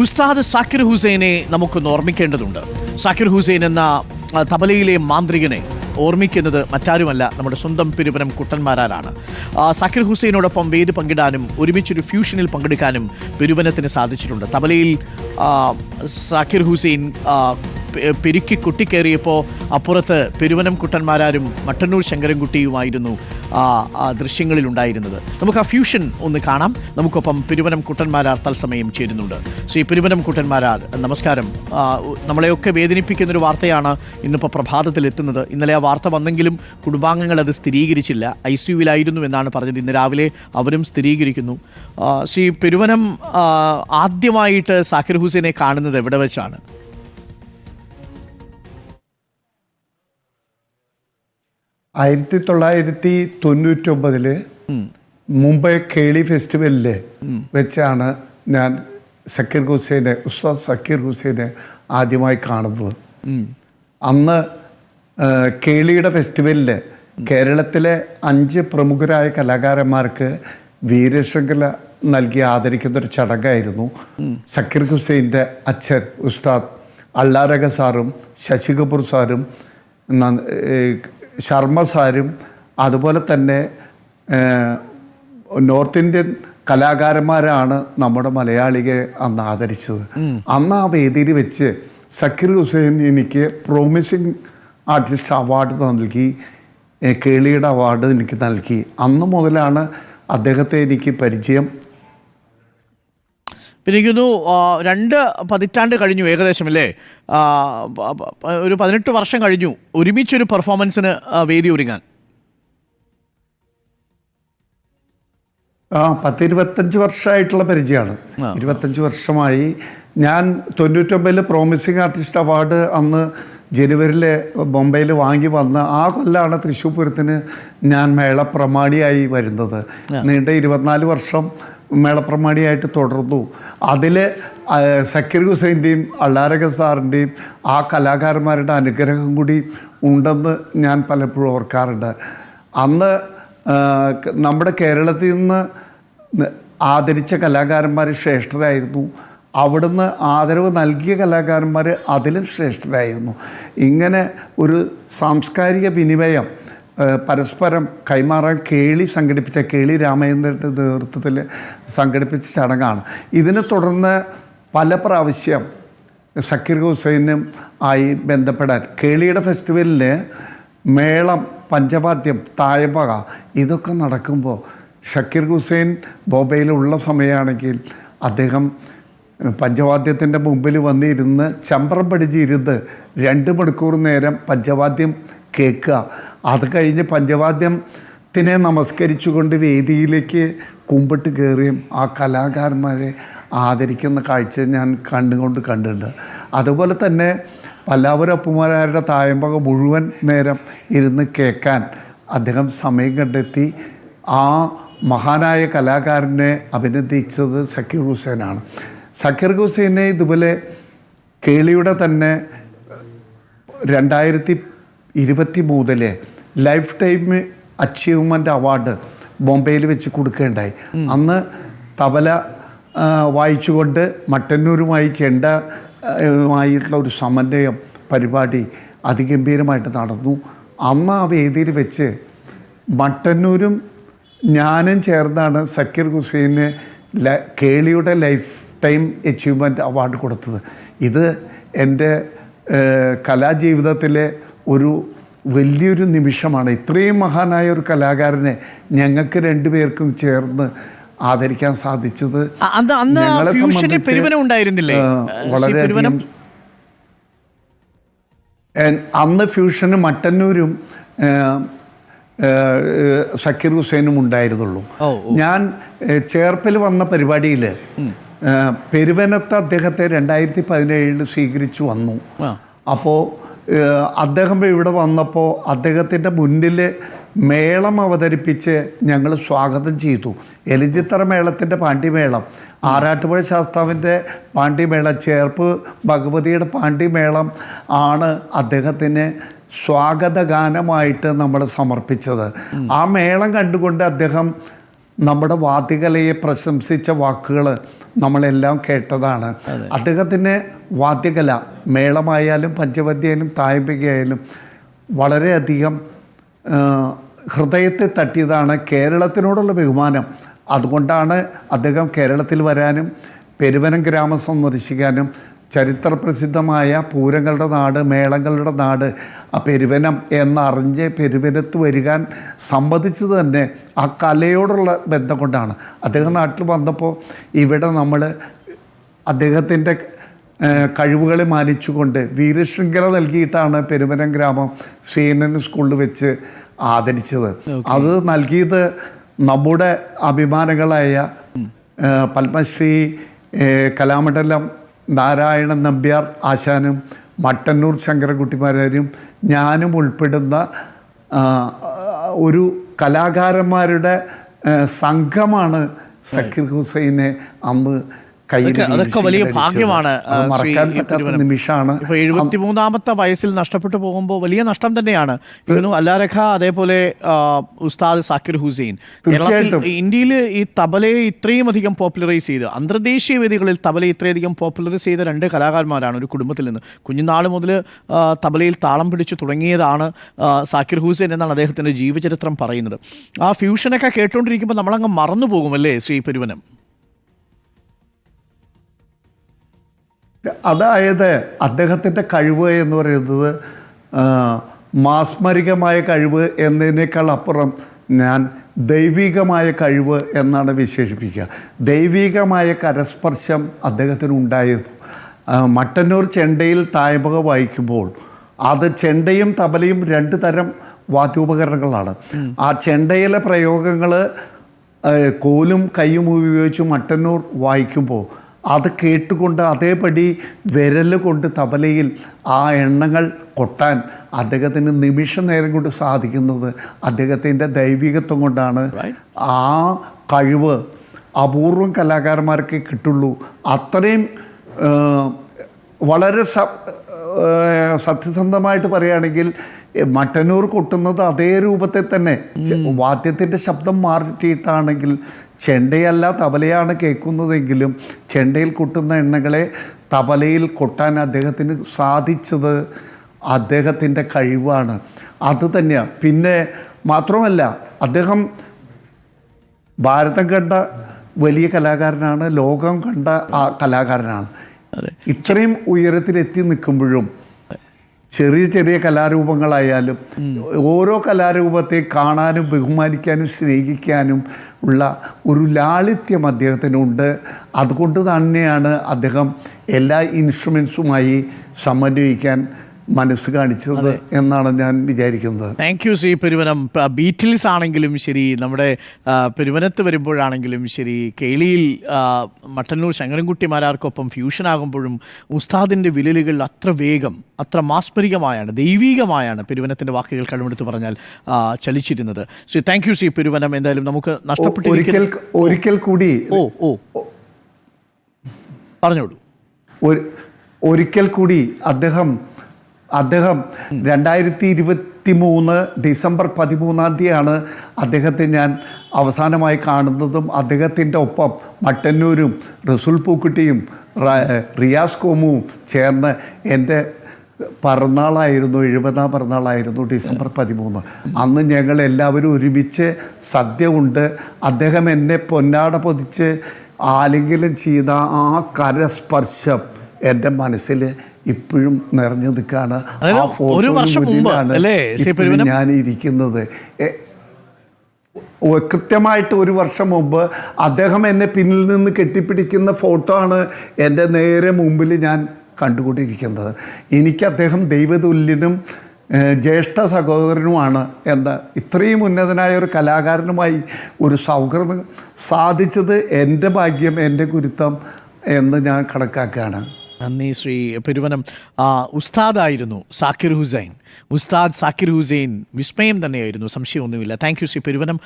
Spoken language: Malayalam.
ഉസ്താദ് സാക്കിർ ഹുസൈനെ നമുക്കൊന്ന് ഓർമ്മിക്കേണ്ടതുണ്ട്. സാക്കിർ ഹുസൈൻ എന്ന തബലയിലെ മാന്ത്രികനെ ഓർമ്മിക്കുന്നത് മറ്റാരുമല്ല നമ്മുടെ സ്വന്തം പെരുവനം കുട്ടന്മാരാലാണ്. സാക്കിർ ഹുസൈനോടൊപ്പം വേദി പങ്കിടാനും ഒരുമിച്ചൊരു ഫ്യൂഷനിൽ പങ്കെടുക്കാനും പെരുവനത്തിന് സാധിച്ചിട്ടുണ്ട്. തബലയിൽ സാക്കിർ ഹുസൈൻ പെരുക്കി കുട്ടിക്കേറിയപ്പോൾ അപ്പുറത്ത് പെരുവനം കുട്ടന്മാരാരും മട്ടന്നൂർ ശങ്കരൻകുട്ടിയുമായിരുന്നു ആ ദൃശ്യങ്ങളിൽ ഉണ്ടായിരുന്നത് നമുക്ക് ആ ഫ്യൂഷൻ ഒന്ന് കാണാം. നമുക്കൊപ്പം പെരുവനം കുട്ടന്മാരാർ തത്സമയം ചേരുന്നുണ്ട്. ശ്രീ പെരുവനം കുട്ടന്മാരാർ നമസ്കാരം. നമ്മളെയൊക്കെ വേദനിപ്പിക്കുന്നൊരു വാർത്തയാണ് ഇന്നിപ്പോൾ പ്രഭാതത്തിൽ എത്തുന്നത്. ഇന്നലെ ആ വാർത്ത വന്നെങ്കിലും കുടുംബാംഗങ്ങൾ അത് സ്ഥിരീകരിച്ചില്ല. ഐ സി യുവിലായിരുന്നു എന്നാണ് പറഞ്ഞത്. ഇന്ന് രാവിലെ അവരും സ്ഥിരീകരിക്കുന്നു. ശ്രീ പെരുവനം ആദ്യമായിട്ട് സാക്കിർ ഹുസൈനെ കാണുന്നത് എവിടെ വെച്ചാണ്? ആയിരത്തി തൊള്ളായിരത്തി തൊണ്ണൂറ്റൊമ്പതിൽ മുംബൈ കേളി ഫെസ്റ്റിവലിൽ വെച്ചാണ് ഞാൻ സക്കീർ ഹുസൈനെ ഉസ്താദ് സക്കീർ ഹുസൈനെ ആദ്യമായി കാണുന്നത്. അന്ന് കേളിയുടെ ഫെസ്റ്റിവലിൽ കേരളത്തിലെ അഞ്ച് പ്രമുഖരായ കലാകാരന്മാർക്ക് വീരശൃംഖല നൽകി ആദരിക്കുന്ന ഒരു ചടങ്ങായിരുന്നു സക്കീർ ഹുസൈന്റെ അച്ഛൻ ഉസ്താദ് അള്ളാരക സാറും ശശി കപൂർ സാറും ശർമ്മ സാരും അതുപോലെ തന്നെ നോർത്ത് ഇന്ത്യൻ കലാകാരന്മാരാണ് നമ്മുടെ മലയാളിയെ അന്ന് ആദരിച്ചത്. അന്ന് ആ വേദിയിൽ വെച്ച് സക്കീർ ഹുസൈൻ എനിക്ക് പ്രോമിസിങ് ആർട്ടിസ്റ്റ് അവാർഡ് നൽകി. കേളിയുടെ അവാർഡ് എനിക്ക് നൽകി. അന്ന് മുതലാണ് അദ്ദേഹത്തെ എനിക്ക് പരിചയം പിന്നെ എനിക്ക് തോന്നുന്നു ആ, രണ്ട് പതിറ്റാണ്ട് കഴിഞ്ഞു ഏകദേശം അല്ലേ ഒരു പതിനെട്ട് വർഷം കഴിഞ്ഞു. ഒരുമിച്ചൊരു പെർഫോമൻസിന് വേദി ഒരുങ്ങാൻ. ആ പത്ത് ഇരുപത്തഞ്ച് വർഷമായിട്ടുള്ള പരിചയമാണ്. ഇരുപത്തഞ്ച് വർഷമായി. ഞാൻ തൊണ്ണൂറ്റൊമ്പതിൽ പ്രോമിസിങ് ആർട്ടിസ്റ്റ് അവാർഡ് അന്ന് ജനുവരിയിൽ ബോംബെയിൽ വാങ്ങി വന്ന് ആ കൊല്ലാണ് തൃശ്ശൂർ പൂരത്തിന് ഞാൻ മേള പ്രമാണിയായി വരുന്നത് നീണ്ട ഇരുപത്തിനാല് വർഷം മേളപ്രമാണിയായിട്ട് തുടർന്നു. അതിൽ സക്കീർ ഹുസൈന്റെയും അള്ളാരക സാറിന്റെയും ആ കലാകാരന്മാരുടെ അനുഗ്രഹം കൂടി ഉണ്ടെന്ന് ഞാൻ പലപ്പോഴും ഓർക്കാറുണ്ട്. അന്ന് നമ്മുടെ കേരളത്തിൽ നിന്ന് ആദരിച്ച കലാകാരന്മാർ ശ്രേഷ്ഠരായിരുന്നു. അവിടുന്ന് ആദരവ് നൽകിയ കലാകാരന്മാർ അതിലും ശ്രേഷ്ഠരായിരുന്നു. ഇങ്ങനെ ഒരു സാംസ്കാരിക വിനിമയം പരസ്പരം കൈമാറാൻ കേളി സംഘടിപ്പിച്ച കേളി രാമചന്ദ്രന്റെ നേതൃത്വത്തിൽ സംഘടിപ്പിച്ച ചടങ്ങാണ്. ഇതിനെ തുടർന്ന് പല പ്രാവശ്യം സക്കീർ ഹുസൈനും ആയി ബന്ധപ്പെടാൻ കേളിയുടെ ഫെസ്റ്റിവലിൽ മേളം പഞ്ചവാദ്യം തായപക ഇതൊക്കെ നടക്കുമ്പോൾ ഷക്കീർ ഹുസൈൻ ബോബയിലുള്ള സമയമാണെങ്കിൽ അദ്ദേഹം പഞ്ചവാദ്യത്തിന്റെ മുമ്പിൽ വന്നിരുന്ന് ചമ്പ്രം പഠിച്ചിരുന്ന് രണ്ട് മണിക്കൂർ നേരം പഞ്ചവാദ്യം കേൾക്കുക. അത് കഴിഞ്ഞ് പഞ്ചവാദ്യത്തിനെ നമസ്കരിച്ചുകൊണ്ട് വേദിയിലേക്ക് കുമ്പിട്ട് കയറിയും ആ കലാകാരന്മാരെ ആദരിക്കുന്ന കാഴ്ച ഞാൻ കണ്ടുകൊണ്ട് കണ്ടിട്ടുണ്ട്. അതുപോലെ തന്നെ പല്ലാവരപ്പുമാരുടെ തായമ്പക മുഴുവൻ നേരം ഇരുന്ന് കേൾക്കാൻ അദ്ദേഹം സമയം കണ്ടെത്തി. ആ മഹാനായ കലാകാരനെ അഭിനന്ദിച്ചത് സക്കീർ ഹുസൈനാണ്. സക്കീർ ഹുസൈനെ ഇതുപോലെ കേളിയുടെ തന്നെ രണ്ടായിരത്തി ഇരുപത്തി മൂന്നിലെ ലൈഫ് ടൈം അച്ചീവ്മെന്റ് അവാർഡ് ബോംബെയിൽ വെച്ച് കൊടുക്കുകയുണ്ടായി. അന്ന് തബല വായിച്ചുകൊണ്ട് മട്ടന്നൂരുമായി ചെണ്ട ആയിട്ടുള്ള ഒരു സമന്വയം പരിപാടി അതിഗംഭീരമായിട്ട് നടന്നു. അന്ന് ആ വേദിയിൽ വെച്ച് മട്ടന്നൂരും ഞാനും ചേർന്നാണ് സക്കീർ ഹുസൈന് കേളിയുടെ ലൈഫ് ടൈം അച്ചീവ്മെന്റ് അവാർഡ് കൊടുത്തത്. ഇത് എന്റെ കലാജീവിതത്തിലെ ഒരു വലിയൊരു നിമിഷമാണ്. ഇത്രയും മഹാനായ ഒരു കലാകാരനെ ഞങ്ങൾക്ക് രണ്ടുപേർക്കും ചേർന്ന് ആദരിക്കാൻ സാധിച്ചത് അ- അന്ന് ഞങ്ങളെ ഫ്യൂഷന് സംബന്ധിച്ച്, പെരുവനം ഉണ്ടായിരുന്നില്ലേ? ഏഹ്, വളരെയധികം അന്ന് ഫ്യൂഷന് മട്ടന്നൂരും സക്കീർ ഹുസൈനും ഉണ്ടായിരുന്നുള്ളൂ. ഞാൻ ചേർപ്പിൽ വന്ന പരിപാടിയിൽ പെരുവനത്ത് അദ്ദേഹത്തെ രണ്ടായിരത്തി പതിനേഴിൽ സ്വീകരിച്ചു വന്നു. അപ്പോൾ അദ്ദേഹം ഇവിടെ വന്നപ്പോൾ അദ്ദേഹത്തിന്റെ മുന്നിൽ മേളം അവതരിപ്പിച്ച് ഞങ്ങൾ സ്വാഗതം ചെയ്തു. എലിഞ്ചിത്തറ മേളത്തിന്റെ പാണ്ഡിമേളം ആറാട്ടുപുഴ ശാസ്താവിന്റെ പാണ്ഡിമേളം ചേർപ്പ് ഭഗവതിയുടെ പാണ്ഡിമേളം ആണ് അദ്ദേഹത്തിന് സ്വാഗത ഗാനമായിട്ട് നമ്മൾ സമർപ്പിച്ചത്. ആ മേളം കണ്ടുകൊണ്ട് അദ്ദേഹം നമ്മുടെ വാതികലയെ പ്രശംസിച്ച വാക്കുകൾ നമ്മളെല്ലാം കേട്ടതാണ്. അദ്ദേഹത്തിന്റെ വാദ്യകല മേളമായാലും പഞ്ചവദ്യയിലും തായമ്പികയായാലും വളരെയധികം ഹൃദയത്തെ തട്ടിയതാണ്. കേരളത്തിനോടുള്ള ബഹുമാനം. അതുകൊണ്ടാണ് അദ്ദേഹം കേരളത്തിൽ വരാനും പെരുവനം ഗ്രാമം സന്ദർശിക്കാനും ചരിത്രപ്രസിദ്ധമായ പൂരങ്ങളുടെ നാട് മേളങ്ങളുടെ നാട് ആ പെരുവനം എന്നറിഞ്ഞ് പെരുവനത്ത് വരികാൻ സമ്മതിച്ചത് തന്നെ ആ കലയോടുള്ള ബന്ധം കൊണ്ടാണ്. അദ്ദേഹം നാട്ടിൽ വന്നപ്പോൾ ഇവിടെ നമ്മൾ അദ്ദേഹത്തിന്റെ കഴിവുകളെ മാനിച്ചുകൊണ്ട് വീരശൃംഖല നൽകിയിട്ടാണ് പെരുവനം ഗ്രാമം സി എൻ എൻ സ്കൂളിൽ വെച്ച് ആദരിച്ചത്. അത് നൽകിയത് നമ്മുടെ അഭിമാനങ്ങളായ പത്മശ്രീ കലാമണ്ഡലം നാരായണൻ നമ്പ്യാർ ആശാനും മട്ടന്നൂർ ശങ്കരൻകുട്ടിമാരും ഞാനും ഉൾപ്പെടുന്ന ഒരു കലാകാരന്മാരുടെ സംഘമാണ് സക്കീർ ഹുസൈനെ അന്ന് കയ്യിൽ അതൊക്കെ- വലിയ ഭാഗ്യമാണ്, മറക്കാൻ പറ്റാത്ത. നിമിഷമാണ്. ഇപ്പൊ എഴുപത്തിമൂന്നാമത്തെ വയസ്സിൽ നഷ്ടപ്പെട്ടു പോകുമ്പോൾ വലിയ നഷ്ടം തന്നെയാണ്. ഇവനും അല്ലാരഖ അതേപോലെ ഉസ്താദ് സാക്കിർ ഹുസൈൻ. ഇന്ത്യയിൽ ഈ തബലയെ ഇത്രയും അധികം പോപ്പുലറൈസ് ചെയ്ത് അന്തർദേശീയ വേദികളിൽ തബല ഇത്രയധികം പോപ്പുലറൈസ് ചെയ്ത രണ്ട് കലാകാരന്മാരാണ് ഒരു കുടുംബത്തിൽ നിന്ന്. കുഞ്ഞുനാൾ മുതൽ തബലയിൽ താളം പിടിച്ചു തുടങ്ങിയതാണ് സാക്കിർ ഹുസൈൻ എന്നാണ് അദ്ദേഹത്തിന്റെ ജീവചരിത്രം പറയുന്നത്. ആ ഫ്യൂഷനൊക്കെ കേട്ടുകൊണ്ടിരിക്കുമ്പോൾ നമ്മളങ്ങ് മറന്നു പോകുമല്ലേ ശ്രീ പെരുവനം? അതായത് അദ്ദേഹത്തിന്റെ കഴിവ് എന്ന് പറയുന്നത് മാസ്മരികമായ കഴിവ് എന്നതിനേക്കാൾ അപ്പുറം ഞാൻ ദൈവികമായ കഴിവ് എന്നാണ് വിശേഷിപ്പിക്കുക. ദൈവികമായ കരസ്പർശം അദ്ദേഹത്തിന് ഉണ്ടായിരുന്നു. മട്ടന്നൂർ ചെണ്ടയിൽ തായ്മക വായിക്കുമ്പോൾ അത് ചെണ്ടയും തബലയും രണ്ട് തരം വാദ്യോപകരണങ്ങളാണ്. ആ ചെണ്ടയിലെ പ്രയോഗങ്ങൾ കോലും കൈയും ഉപയോഗിച്ച് മട്ടന്നൂർ വായിക്കുമ്പോൾ അത് കേട്ടുകൊണ്ട് അതേപടി വിരൽ കൊണ്ട് തബലയിൽ ആ എണ്ണങ്ങൾ കൊട്ടാൻ അദ്ദേഹത്തിന് നിമിഷ നേരം കൊണ്ട് സാധിക്കുന്നത് അദ്ദേഹത്തിന്റെ ദൈവികത്വം കൊണ്ടാണ്. ആ കഴിവ് അപൂർവം കലാകാരന്മാർക്ക് കിട്ടുള്ളൂ. അത്രയും വളരെ സത്യസന്ധമായിട്ട് പറയുകയാണെങ്കിൽ മട്ടന്നൂർ കൊട്ടുന്നത് അതേ രൂപത്തിൽ തന്നെ. വാദ്യത്തിന്റെ ശബ്ദം മാറ്റിയിട്ടാണെങ്കിൽ ചെണ്ടയല്ല തബലയാണ് കേൾക്കുന്നതെങ്കിലും ചെണ്ടയിൽ കൊട്ടുന്ന എണ്ണകളെ തബലയിൽ കൊട്ടാൻ അദ്ദേഹത്തിന് സാധിച്ചത് അദ്ദേഹത്തിന്റെ കഴിവാണ്. അത് തന്നെയാണ് പിന്നെ മാത്രമല്ല അദ്ദേഹം ഭാരതം കണ്ട വലിയ കലാകാരനാണ് ലോകം കണ്ട ആ കലാകാരനാണ്. ഇത്രയും ഉയരത്തിലെത്തി നിൽക്കുമ്പോഴും ചെറിയ ചെറിയ കലാരൂപങ്ങളായാലും ഓരോ കലാരൂപത്തെ കാണാനും ബഹുമാനിക്കാനും സ്നേഹിക്കാനും ഉള്ള ഒരു ലാളിത്യം അദ്ദേഹത്തിനുണ്ട്. അതുകൊണ്ട് തന്നെയാണ് അദ്ദേഹം എല്ലാ ഇൻസ്ട്രുമെൻസുമായി സമന്വയിക്കാൻ മനസ്സ് കാണിച്ചത് എന്നാണ് ഞാൻ വിചാരിക്കുന്നത്. Thank you Shri Peruvanam. Beatles ആണെങ്കിലും ശരി നമ്മുടെ പെരുവനത്ത് വരുമ്പോഴാണെങ്കിലും ശരി കേളിയിൽ മട്ടന്നൂർ മട്ടന്നൂർ ശങ്കരൻകുട്ടിമാരാർക്കൊപ്പം ഫ്യൂഷൻ ആകുമ്പോഴും ഉസ്താദിന്റെ വിലലുകൾ അത്ര വേഗം അത്ര മാസ്മരികമായാണ് ദൈവീകമായാണ് പെരുവനത്തിന്റെ വാക്കുകൾ കഴിവെടുത്ത് പറഞ്ഞാൽ ചലിച്ചിരുന്നത്. Shri thank you Shri Peruvanam. എന്തായാലും നമുക്ക് ഒരിക്കൽ നഷ്ടപ്പെട്ടിരിക്കുന്ന ഒരിക്കൽ കൂടി ഓ ഓ. പറഞ്ഞോളൂ. ഒരിക്കൽ കൂടി അദ്ദേഹം അദ്ദേഹം രണ്ടായിരത്തി ഇരുപത്തി മൂന്ന് ഡിസംബർ പതിമൂന്നാം തീയതിയാണ് അദ്ദേഹത്തെ ഞാൻ അവസാനമായി കാണുന്നതും അദ്ദേഹത്തിന്റെ ഒപ്പം മട്ടന്നൂരും റസുൽ പൂക്കുട്ടിയും റിയാസ് കോമുവും ചേർന്ന് എന്റെ പിറന്നാളായിരുന്നു എഴുപതാം പിറന്നാളായിരുന്നു ഡിസംബർ പതിമൂന്ന്. അന്ന് ഞങ്ങൾ എല്ലാവരും ഒരുമിച്ച് സദ്യ ഉണ്ട് അദ്ദേഹം എന്നെ പൊന്നാട പൊതിച്ച് ആലിംഗനം ചെയ്ത ആ കരസ്പർശം എന്റെ മനസ്സിൽ ഇപ്പോഴും നിറഞ്ഞു നിൽക്കുകയാണ് ആ ഫോട്ടോയിലാണ് ഞാൻ ഇരിക്കുന്നത് കൃത്യമായിട്ട് ഒരു വർഷം മുമ്പ് അദ്ദേഹം എന്നെ പിന്നിൽ നിന്ന് കെട്ടിപ്പിടിക്കുന്ന ഫോട്ടോ ആണ് എന്റെ നേരെ മുമ്പിൽ ഞാൻ കണ്ടുകൊണ്ടിരിക്കുന്നത്. എനിക്ക് അദ്ദേഹം ദൈവതുല്യനും ജ്യേഷ്ഠ സഹോദരനുമാണ് എന്ന ഇത്രയും ഉന്നതനായ ഒരു കലാകാരനുമായി ഒരു സൗഹൃദം സാധിച്ചത് എന്റെ ഭാഗ്യം എന്റെ ഗുരുത്വം എന്ന് ഞാൻ കണക്കാക്കുകയാണ്. നന്ദി ശ്രീ പെരുവനം. ഉസ്താദായിരുന്നു സാക്കിർ ഹുസൈൻ. ഉസ്താദ് സാക്കിർ ഹുസൈൻ വിസ്മയം തന്നെയായിരുന്നു സംശയമൊന്നുമില്ല. Thank you Shri Peruvanam.